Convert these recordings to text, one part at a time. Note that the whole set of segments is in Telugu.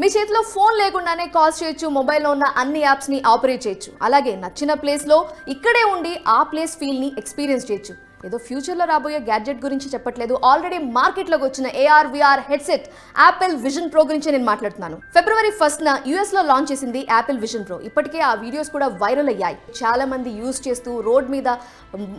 మీ చేతిలో ఫోన్ లేకుండానే కాల్స్ చేయొచ్చు మొబైల్లో ఉన్న అన్ని యాప్స్ని ఆపరేట్ చేయొచ్చు. అలాగే నచ్చిన ప్లేస్లో ఇక్కడే ఉండి ఆ ప్లేస్ ఫీల్ని ఎక్స్పీరియన్స్ చేయొచ్చు. ఏదో ఫ్యూచర్లో రాబోయే గ్యాడ్జెట్ గురించి చెప్పట్లేదు. ఆల్రెడీ మార్కెట్లోకి వచ్చిన AR VR headset Apple Vision Pro గురించి నేను మాట్లాడుతున్నాను. ఫిబ్రవరి ఫస్ట్ న యూఎస్లో లాంచ్ చేసింది యాపిల్ విజన్ ప్రో ఇప్పటికే ఆ వీడియోస్ కూడా వైరల్ అయ్యాయి. చాలా మంది యూస్ చేస్తూ రోడ్ మీద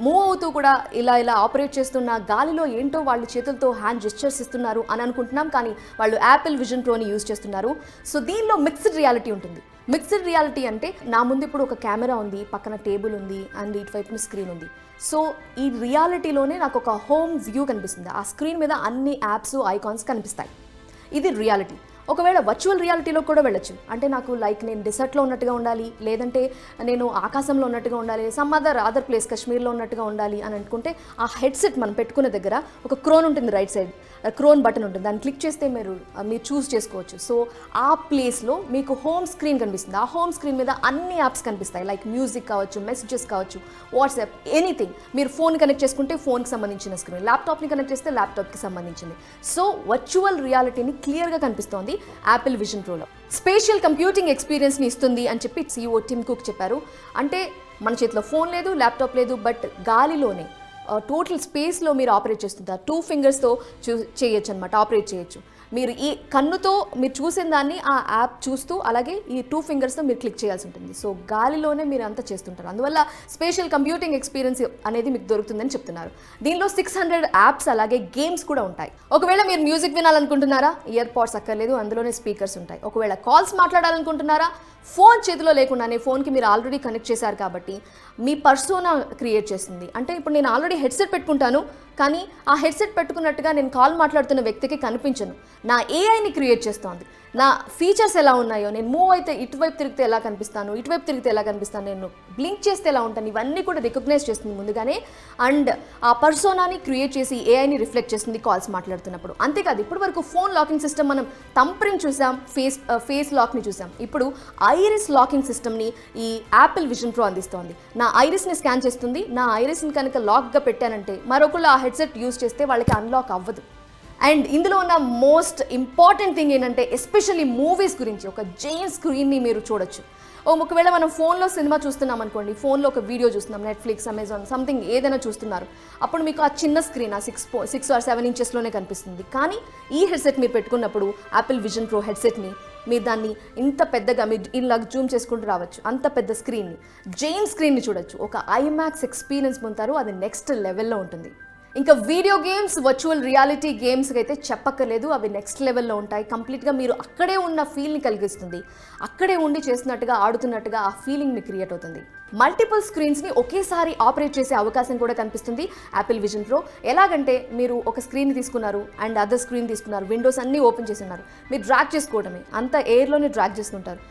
మూవ్ అవుతూ కూడా ఇలా ఇలా ఆపరేట్ చేస్తున్న గాలిలో ఏంటో వాళ్ళు చేతులతో హ్యాండ్ జెస్చర్స్ ఇస్తున్నారు అని అనుకుంటున్నాం. కానీ వాళ్ళు యాపిల్ విజన్ ప్రోని యూజ్ చేస్తున్నారు. సో దీనిలో మిక్స్డ్ రియాలిటీ ఉంటుంది. మిక్స్డ్ రియాలిటీ అంటే నా ముందు ఇప్పుడు ఒక కెమెరా ఉంది పక్కన టేబుల్ ఉంది అండ్ ఇటువైపున స్క్రీన్ ఉంది. సో ఈ రియాలిటీలోనే నాకు ఒక హోమ్ వ్యూ కనిపిస్తుంది. ఆ స్క్రీన్ మీద అన్ని యాప్స్ ఐకాన్స్ కనిపిస్తాయి. ఇది రియాలిటీ. ఒకవేళ వర్చువల్ రియాలిటీలో కూడా వెళ్ళొచ్చు. అంటే నాకు లైక్ నేను డెసర్ట్లో ఉన్నట్టుగా ఉండాలి లేదంటే నేను ఆకాశంలో ఉన్నట్టుగా ఉండాలి సమ్ అదర్ అదర్ ప్లేస్ కాశ్మీర్లో ఉన్నట్టుగా ఉండాలి అని అనుకుంటే ఆ హెడ్సెట్ మనం పెట్టుకునే దగ్గర ఒక క్రోన్ ఉంటుంది రైట్ సైడ్ క్రోన్ బటన్ ఉంటుంది. దాన్ని క్లిక్ చేస్తే మీరు మీరు చూస్ చేసుకోవచ్చు. సో ఆ ప్లేస్లో మీకు హోమ్ స్క్రీన్ కనిపిస్తుంది. ఆ హోమ్ స్క్రీన్ మీద అన్ని యాప్స్ కనిపిస్తాయి. లైక్ మ్యూజిక్ కావచ్చు మెసేజెస్ కావచ్చు వాట్సాప్ ఎనీథింగ్ మీరు ఫోన్ కనెక్ట్ చేసుకుంటే ఫోన్కి సంబంధించిన స్క్రీన్ ల్యాప్టాప్ని కనెక్ట్ చేస్తే ల్యాప్టాప్కి సంబంధించింది. సో వర్చువల్ రియాలిటీని క్లియర్గా కనిపిస్తోంది. యాపిల్ విజన్ ప్రోలో స్పేషియల్ కంప్యూటింగ్ ఎక్స్పీరియన్స్ని ఇస్తుంది అని చెప్పి సిఇఓ టిమ్ కుక్ చెప్పారు. అంటే మన చేతిలో ఫోన్ లేదు ల్యాప్టాప్ లేదు బట్ గాలిలోనే టోటల్ స్పేస్లో మీరు ఆపరేట్ చేస్తుంటారు టూ ఫింగర్స్తో చూ చేయొచ్చు అనమాట ఆపరేట్ చేయొచ్చు. మీరు ఈ కన్నుతో మీరు చూసిన దాన్ని ఆ యాప్ చూస్తూ అలాగే ఈ టూ ఫింగర్స్తో మీరు క్లిక్ చేయాల్సి ఉంటుంది. సో గాలిలోనే మీరు అంతా చేస్తుంటారు. అందువల్ల స్పేషల్ కంప్యూటింగ్ ఎక్స్పీరియన్స్ అనేది మీకు దొరుకుతుందని చెప్తున్నారు. దీనిలో సిక్స్ హండ్రెడ్ యాప్స్ అలాగే గేమ్స్ కూడా ఉంటాయి. ఒకవేళ మీరు మ్యూజిక్ వినాలనుకుంటున్నారా? ఇయర్ పాడ్స్ అక్కర్లేదు అందులోనే స్పీకర్స్ ఉంటాయి. ఒకవేళ కాల్స్ మాట్లాడాలనుకుంటున్నారా? ఫోన్ చేతిలో లేకుండానే ఫోన్కి మీరు ఆల్రెడీ కనెక్ట్ చేశారు కాబట్టి మీ పర్సోనా క్రియేట్ చేస్తుంది. అంటే ఇప్పుడు నేను ఆల్రెడీ హెడ్సెట్ పెట్టుకుంటాను కానీ ఆ హెడ్సెట్ పెట్టుకున్నట్టుగా నేను కాల్ మాట్లాడుతున్న వ్యక్తికి కనిపించను. నా ఏఐని క్రియేట్ చేస్తోంది. నా ఫీచర్స్ ఎలా ఉన్నాయో నేను మూవ్ అయితే ఇటువైపు తిరిగితే ఎలా కనిపిస్తాను ఇటువైపు తిరిగితే ఎలా కనిపిస్తాను నేను బ్లింక్ చేస్తే ఎలా ఉంటాను ఇవన్నీ కూడా రికగ్నైజ్ చేస్తుంది ముందుగానే. అండ్ ఆ పర్సోనాని క్రియేట్ చేసి ఏఐని రిఫ్లెక్ట్ చేస్తుంది కాల్స్ మాట్లాడుతున్నప్పుడు. అంతేకాదు ఇప్పటి వరకు ఫోన్ లాకింగ్ సిస్టమ్ మనం తంప్రిని చూసాం ఫేస్ ఫేస్ లాక్ని చూసాం. ఇప్పుడు ఐరిస్ లాకింగ్ సిస్టమ్ని ఈ యాపిల్ విజన్ ప్రో అందిస్తోంది. నా ఐరిస్ని స్కాన్ చేస్తుంది. నా ఐరిస్ని కనుక లాక్గా పెట్టానంటే మరొకళ్ళు ఆ హెడ్సెట్ యూస్ చేస్తే వాళ్ళకి అన్లాక్ అవ్వదు. అండ్ ఇందులో ఉన్న మోస్ట్ ఇంపార్టెంట్ థింగ్ ఏంటంటే ఎస్పెషల్లీ మూవీస్ గురించి ఒక జైన్ స్క్రీన్ని మీరు చూడొచ్చు. ఓ ఒకవేళ మనం ఫోన్లో సినిమా చూస్తున్నాం అనుకోండి ఫోన్లో ఒక వీడియో చూస్తున్నాం నెట్ఫ్లిక్స్ అమెజాన్ సంథింగ్ ఏదైనా చూస్తున్నారు అప్పుడు మీకు ఆ చిన్న స్క్రీన్ ఆ సిక్స్ సిక్స్ ఆర్ సెవెన్ ఇంచెస్లోనే కనిపిస్తుంది. కానీ ఈ హెడ్సెట్ మీరు పెట్టుకున్నప్పుడు యాపిల్ విజన్ ప్రో హెడ్సెట్ని మీరు దాన్ని ఇంత పెద్దగా మీరు ఇలా జూమ్ చేసుకుంటూ రావచ్చు. అంత పెద్ద స్క్రీన్ని జైన్ స్క్రీన్ని చూడొచ్చు. ఒక ఐమాక్స్ ఎక్స్పీరియన్స్ పొందుతారు అది నెక్స్ట్ లెవెల్లో ఉంటుంది. ఇంకా వీడియో గేమ్స్ వర్చువల్ రియాలిటీ గేమ్స్కి అయితే చెప్పక్కర్లేదు. అవి నెక్స్ట్ లెవెల్లో ఉంటాయి. కంప్లీట్గా మీరు అక్కడే ఉన్న ఫీల్ని కలిగిస్తుంది. అక్కడే ఉండి చేస్తున్నట్టుగా ఆడుతున్నట్టుగా ఆ ఫీలింగ్ మీకు క్రియేట్ అవుతుంది. మల్టిపుల్ స్క్రీన్స్ని ఒకేసారి ఆపరేట్ చేసే అవకాశం కూడా కనిపిస్తుంది యాపిల్ విజన్ ప్రో ఎలాగంటే మీరు ఒక స్క్రీన్ తీసుకున్నారు అండ్ అదర్ స్క్రీన్ తీసుకున్నారు. విండోస్ అన్నీ ఓపెన్ చేసి ఉన్నారు. మీరు డ్రాగ్ చేసుకోవడమే. అంత ఎయిర్లోనే డ్రాగ్ చేస్తుంటారు.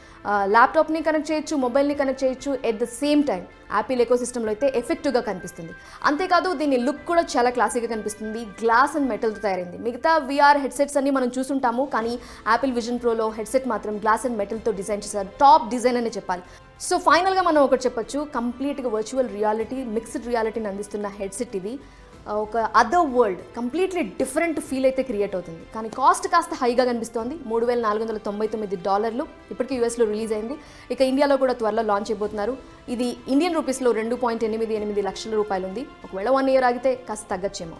ల్యాప్టాప్ని కనెక్ట్ చేయొచ్చు మొబైల్ని కనెక్ట్ చేయొచ్చు at the same time Apple echo సిస్టంలో అయితే ఎఫెక్టివ్గా కనిపిస్తుంది. అంతేకాదు దీని లుక్ కూడా చాలా క్లాసిక్గా కనిపిస్తుంది. గ్లాస్ అండ్ మెటల్తో తయారైంది. మిగతా విఆర్ హెడ్సెట్స్ అన్ని మనం చూసుంటాము కానీ యాపిల్ విజన్ ప్రోలో హెడ్సెట్ మాత్రం గ్లాస్ అండ్ మెటల్తో డిజైన్ చేశారు. టాప్ డిజైన్ అనే చెప్పాలి. సో ఫైనల్గా మనం ఒకటి చెప్పొచ్చు. కంప్లీట్గా వర్చువల్ రియాలిటీ మిక్స్డ్ రియాలిటీని అందిస్తున్న హెడ్సెట్ ఇది. ఒక other world completely different feel అయితే క్రియేట్ అవుతుంది. కానీ కాస్ట్ కాస్త హైగా కనిపిస్తోంది. మూడు వేల నాలుగు వందల తొంభై తొమ్మిది డాలర్లు ఇప్పటికీ యూఎస్లో రిలీజ్ అయింది. ఇక ఇండియాలో కూడా త్వరలో లాంచ్ అయిపోతున్నారు. ఇది ఇండియన్ రూపీస్లో రెండు పాయింట్ ఎనిమిది ఎనిమిది లక్షల రూపాయలు ఉంది ఒకవేళ వన్ ఇయర్ ఆగితే కాస్త తగ్గచ్చేమో.